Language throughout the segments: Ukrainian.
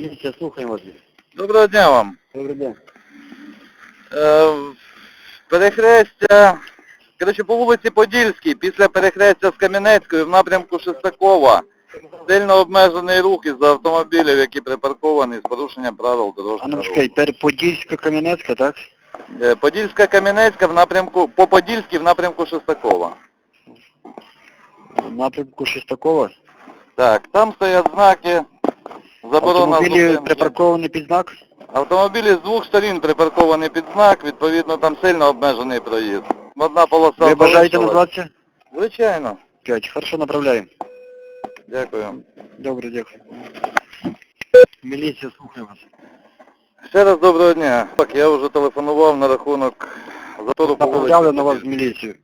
Міліція, слухаємо вас. Доброго дня вам. Добрий день. Е, перехрестя, коротше, по вулиці Подільській, після перехрестя з Кам'янецькою в напрямку Шестакова, сильно обмежений рух із автомобілів, які припарковані з порушенням правил А ну дорожнього руху. чекай, тепер Подільська Кам'янецька, так? Е, Подільська Кам'янецька в напрямку, по Подільській в напрямку Шестакова. В напрямку Шестакова. Так, там стоять знаки, заборона Автомобілі зупинки. припарковані під знак? Автомобілі з двох сторін припарковані під знак, відповідно там сильно обмежений проїзд. Одна полоса Ви бажаєте залишилась. назватися? Звичайно. П'ять. Хорошо, направляємо. Дякую. Добре, дякую. Міліція, слухаю вас. Ще раз доброго дня. Так, я вже телефонував на рахунок затору по Направляли на вас в міліцію.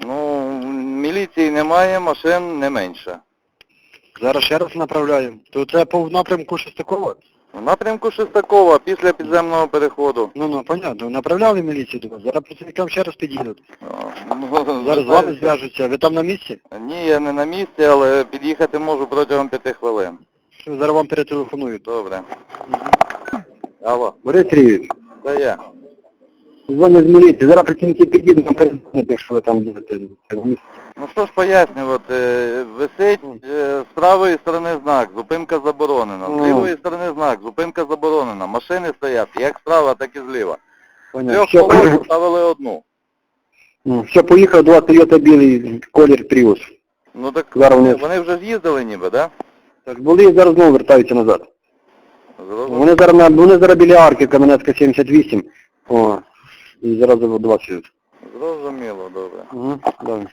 Ну, міліції немає, машин не менше. Зараз ще раз направляємо. То це по напрямку Шестакова? В напрямку Шестакова, після підземного переходу. Ну, ну, понятно. Направляли міліцію до вас. Зараз працівникам ще раз під'їдуть. Ну, Зараз з вами зв'яжуться. Ви там на місці? Ні, я не на місці, але під'їхати можу протягом п'яти хвилин. Що, Зараз вам перетелефонують. Добре. Алло, Борис Сергійович, це я. дзвонять з міліції. Зараз працівники під'їдуть, вам перезвонять, якщо ви там будете. Ну що ж пояснювати, висить е, з правої сторони знак, зупинка заборонена, з Ну. лівої сторони знак, зупинка заборонена, машини стоять як справа, так і зліва. Трьох Все, колон поставили одну. Ну, все, поїхав два Toyota білий колір Prius. Ну так Зараз вони- вони вже з'їздили ніби, да? Так, були зараз знову вертаються назад. Зрозуміло. Вони зараз на вони зараз біля арки Кам'янецька 78. О, і зараз до вас. Зрозуміло, добре. Угу, добре.